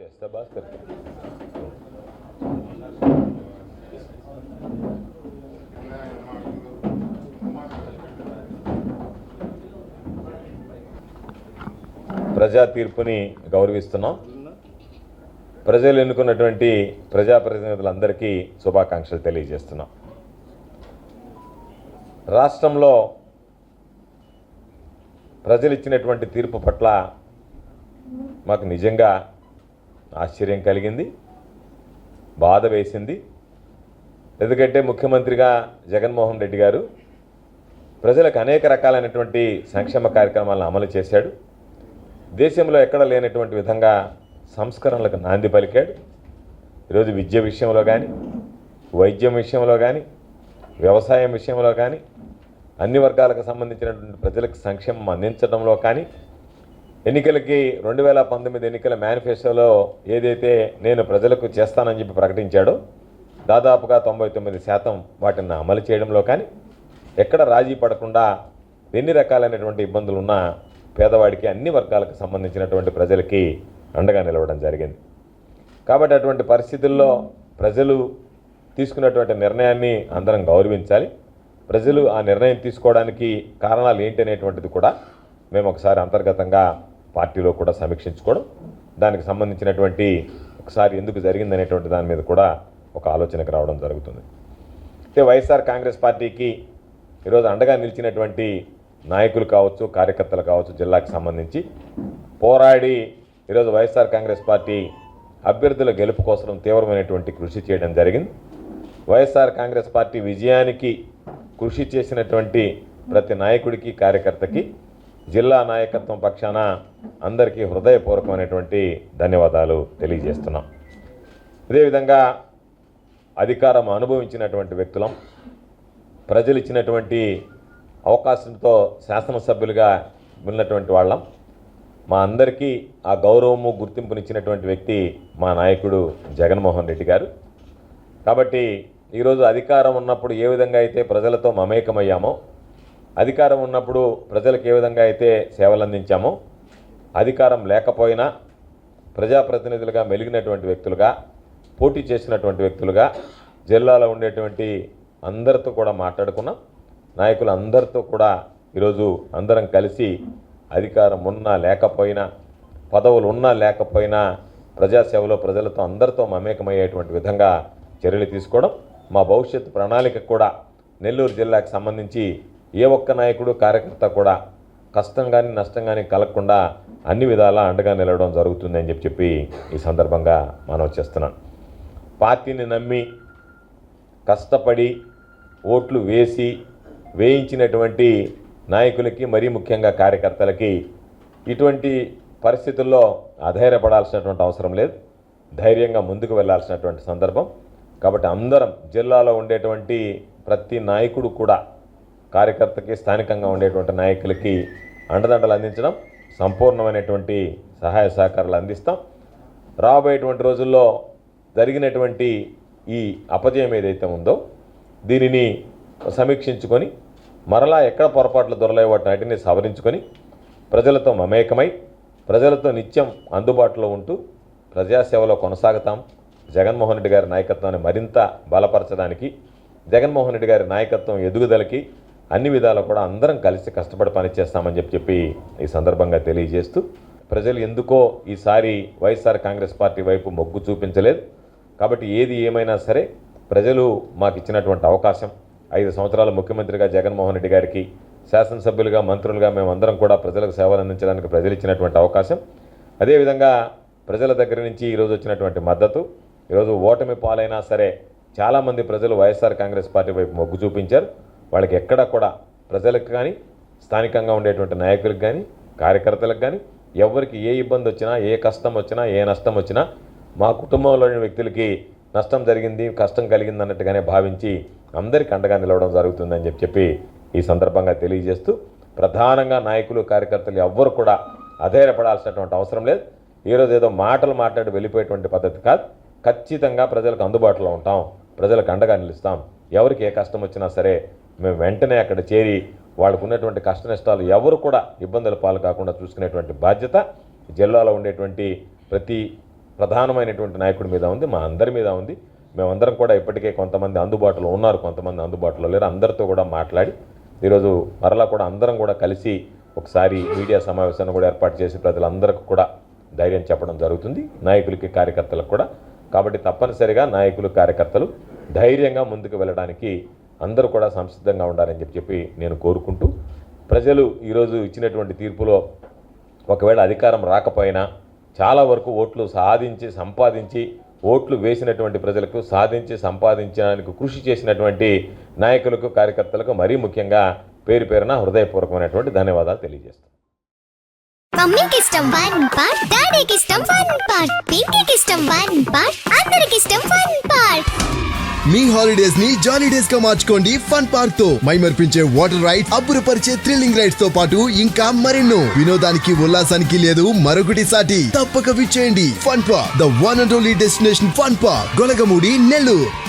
చేస్తా భాస్కర్ ప్రజా తీర్పుని గౌరవిస్తున్నాం. ప్రజలు ఎన్నుకున్నటువంటి ప్రజాప్రతినిధులందరికీ శుభాకాంక్షలు తెలియజేస్తున్నాం. రాష్ట్రంలో ప్రజలు ఇచ్చినటువంటి తీర్పు పట్ల మాకు నిజంగా ఆశ్చర్యం కలిగింది బాధ వేసింది. ఎందుకంటే ముఖ్యమంత్రిగా జగన్మోహన్ రెడ్డి గారు ప్రజలకు అనేక రకాలైనటువంటి సంక్షేమ కార్యక్రమాలను అమలు చేశాడు. దేశంలో ఎక్కడ లేనటువంటి విధంగా సంస్కరణలకు నాంది పలికాడు. ఈరోజు విద్య విషయంలో కానీ వైద్యం విషయంలో కానీ వ్యవసాయం విషయంలో కానీ అన్ని వర్గాలకు సంబంధించినటువంటి ప్రజలకు సంక్షేమం అందించడంలో కానీ ఎన్నికలకి రెండు వేల పంతొమ్మిది ఎన్నికల మేనిఫెస్టోలో ఏదైతే నేను ప్రజలకు చేస్తానని చెప్పి ప్రకటించాడో దాదాపుగా తొంభై తొమ్మిది శాతం వాటిని అమలు చేయడంలో కానీ ఎక్కడ రాజీ పడకుండా ఎన్ని రకాలైనటువంటి ఇబ్బందులు ఉన్నా పేదవాడికి అన్ని వర్గాలకు సంబంధించినటువంటి ప్రజలకి అండగా నిలవడం జరిగింది. కాబట్టి అటువంటి పరిస్థితుల్లో ప్రజలు తీసుకున్నటువంటి నిర్ణయాన్ని అందరం గౌరవించాలి. ప్రజలు ఆ నిర్ణయం తీసుకోవడానికి కారణాలు ఏంటి అనేటువంటిది కూడా మేము ఒకసారి అంతర్గతంగా పార్టీలో కూడా సమీక్షించుకోవడం దానికి సంబంధించినటువంటి ఒకసారి ఎందుకు జరిగిందనేటువంటి దాని మీద కూడా ఒక ఆలోచనకు రావడం జరుగుతుంది. అయితే వైఎస్ఆర్ కాంగ్రెస్ పార్టీకి ఈరోజు అండగా నిలిచినటువంటి నాయకులు కావచ్చు కార్యకర్తలు కావచ్చు జిల్లాకు సంబంధించి పోరాడి ఈరోజు వైఎస్ఆర్ కాంగ్రెస్ పార్టీ అభ్యర్థుల గెలుపు కోసం తీవ్రమైనటువంటి కృషి చేయడం జరిగింది. వైఎస్ఆర్ కాంగ్రెస్ పార్టీ విజయానికి కృషి చేసినటువంటి ప్రతి నాయకుడికి కార్యకర్తకి జిల్లా నాయకత్వం పక్షాన అందరికీ హృదయపూర్వకమైనటువంటి ధన్యవాదాలు తెలియజేస్తున్నాం. అదేవిధంగా అధికారం అనుభవించినటువంటి వ్యక్తులం ప్రజలు ఇచ్చినటువంటి అవకాశంతో శాసనసభ్యులుగా ఉన్నటువంటి వాళ్ళం మా అందరికీ ఆ గౌరవము గుర్తింపునిచ్చినటువంటి వ్యక్తి మా నాయకుడు జగన్మోహన్ రెడ్డి గారు. కాబట్టి ఈరోజు అధికారం ఉన్నప్పుడు ఏ విధంగా అయితే ప్రజలతో మమేకమయ్యామో అధికారం ఉన్నప్పుడు ప్రజలకు ఏ విధంగా అయితే సేవలు అందించామో అధికారం లేకపోయినా ప్రజాప్రతినిధులుగా మెలిగినటువంటి వ్యక్తులుగా పోటీ చేసినటువంటి వ్యక్తులుగా జిల్లాలో ఉండేటువంటి అందరితో కూడా మాట్లాడుకున్నాం. నాయకులు అందరితో కూడా ఈరోజు అందరం కలిసి అధికారం ఉన్నా లేకపోయినా పదవులు ఉన్నా లేకపోయినా ప్రజాసేవలో ప్రజలతో అందరితో మమేకమయ్యేటువంటి విధంగా చర్యలు తీసుకోవడం మా భవిష్యత్ ప్రణాళిక కూడా నెల్లూరు జిల్లాకు సంబంధించి ఏ ఒక్క నాయకుడు కార్యకర్త కూడా కష్టం కానీ నష్టం కానీ కలగకుండా అన్ని విధాలా అండగా నిలవడం జరుగుతుందని చెప్పి చెప్పి ఈ సందర్భంగా మనం చేస్తున్నాను. పార్టీని నమ్మి కష్టపడి ఓట్లు వేసి వేయించినటువంటి నాయకులకి మరీ ముఖ్యంగా కార్యకర్తలకి ఇటువంటి పరిస్థితుల్లో అధైర్యపడాల్సినటువంటి అవసరం లేదు. ధైర్యంగా ముందుకు వెళ్ళాల్సినటువంటి సందర్భం. కాబట్టి అందరం జిల్లాలో ఉండేటువంటి ప్రతి నాయకుడు కూడా కార్యకర్తకి స్థానికంగా ఉండేటువంటి నాయకులకి అండదండలు అందించడం సంపూర్ణమైనటువంటి సహాయ సహకారాలు అందిస్తాం. రాబోయేటువంటి రోజుల్లో జరిగినటువంటి ఈ అపజయం ఏదైతే ఉందో దీనిని సమీక్షించుకొని మరలా ఎక్కడ పొరపాట్లు దొరలేవో వాటిని సవరించుకొని ప్రజలతో మమేకమై ప్రజలతో నిత్యం అందుబాటులో ఉంటూ ప్రజాసేవలో కొనసాగుతాం. జగన్మోహన్ రెడ్డి గారి నాయకత్వాన్ని మరింత బలపరచడానికి జగన్మోహన్ రెడ్డి గారి నాయకత్వం ఎదుగుదలకి అన్ని విధాలు కూడా అందరం కలిసి కష్టపడి పనిచేస్తామని చెప్పి చెప్పి ఈ సందర్భంగా తెలియజేస్తూ ప్రజలు ఎందుకో ఈసారి వైఎస్ఆర్ కాంగ్రెస్ పార్టీ వైపు మొగ్గు చూపించలేదు. కాబట్టి ఏది ఏమైనా సరే ప్రజలు మాకు ఇచ్చినటువంటి అవకాశం. ఐదు సంవత్సరాల ముఖ్యమంత్రిగా జగన్మోహన్ రెడ్డి గారికి శాసనసభ్యులుగా మంత్రులుగా మేమందరం కూడా ప్రజలకు సేవలు అందించడానికి ప్రజలు ఇచ్చినటువంటి అవకాశం. అదేవిధంగా ప్రజల దగ్గర నుంచి ఈరోజు వచ్చినటువంటి మద్దతు ఈరోజు ఓటమి పాలైనా సరే చాలామంది ప్రజలు వైఎస్ఆర్ కాంగ్రెస్ పార్టీ వైపు మొగ్గు చూపించారు. వాళ్ళకి ఎక్కడ కూడా ప్రజలకు కానీ స్థానికంగా ఉండేటువంటి నాయకులకు కానీ కార్యకర్తలకు కానీ ఎవరికి ఏ ఇబ్బంది వచ్చినా ఏ కష్టం వచ్చినా ఏ నష్టం వచ్చినా మా కుటుంబంలోని వ్యక్తులకి నష్టం జరిగింది కష్టం కలిగింది అన్నట్టుగానే భావించి అందరికీ అండగా నిలవడం జరుగుతుందని చెప్పి చెప్పి ఈ సందర్భంగా తెలియజేస్తూ ప్రధానంగా నాయకులు కార్యకర్తలు ఎవ్వరు కూడా అధైర్యపడాల్సినటువంటి అవసరం లేదు. ఈరోజు ఏదో మాటలు మాట్లాడి వెళ్ళిపోయేటువంటి పద్ధతి కాదు. ఖచ్చితంగా ప్రజలకు అందుబాటులో ఉంటాం. ప్రజలకు అండగా నిలుస్తాం. ఎవరికి ఏ కష్టం వచ్చినా సరే మేము వెంటనే అక్కడ చేరి వాళ్ళకు ఉన్నటువంటి కష్ట నష్టాలు ఎవరు కూడా ఇబ్బందుల పాలు కాకుండా చూసుకునేటువంటి బాధ్యత జిల్లాలో ఉండేటువంటి ప్రతి ప్రధానమైనటువంటి నాయకుడి మీద ఉంది మా అందరి మీద ఉంది. మేమందరం కూడా ఇప్పటికే కొంతమంది అందుబాటులో ఉన్నారు కొంతమంది అందుబాటులో లేరు. అందరితో కూడా మాట్లాడి ఈరోజు మరలా కూడా అందరం కూడా కలిసి ఒకసారి మీడియా సమావేశాన్ని కూడా ఏర్పాటు చేసి ప్రజలందరికీ కూడా ధైర్యం చెప్పడం జరుగుతుంది. నాయకులకి కార్యకర్తలకు కూడా. కాబట్టి తప్పనిసరిగా నాయకులు కార్యకర్తలు ధైర్యంగా ముందుకు వెళ్ళడానికి అందరూ కూడా సంసిద్ధంగా ఉండాలని చెప్పి చెప్పి నేను కోరుకుంటూ ప్రజలు ఈరోజు ఇచ్చినటువంటి తీర్పులో ఒకవేళ అధికారం రాకపోయినా చాలా వరకు ఓట్లు సాధించి సంపాదించి ఓట్లు వేసినటువంటి ప్రజలకు సాధించి సంపాదించడానికి కృషి చేసినటువంటి నాయకులకు కార్యకర్తలకు మరీ ముఖ్యంగా పేరు పేరున హృదయపూర్వకమైనటువంటి ధన్యవాదాలు తెలియజేస్తాను మమ్మీకి ఇష్టం వన్ పార్ట్ డాడీకి ఇష్టం వన్ పార్ట్ పింకీకి ఇష్టం వన్ పార్ట్ అందరికి ఇష్టం వన్ పార్ట్. మీ హాలిడేస్ని జాలీ డేస్గా మార్చుకోండి ఫన్ పార్క్తో. మైమర్పించే వాటర్ రైడ్ అబ్బురపరిచే థ్రిల్లింగ్ రైడ్స్తో పాటు ఇంకా మరెన్నో. వినోదానికి ఉల్లాసానికి లేదు మరొకటి సాటి. తప్పక విచ్చేయండి fun park the one and only destination fun park Golagamudi Nellore.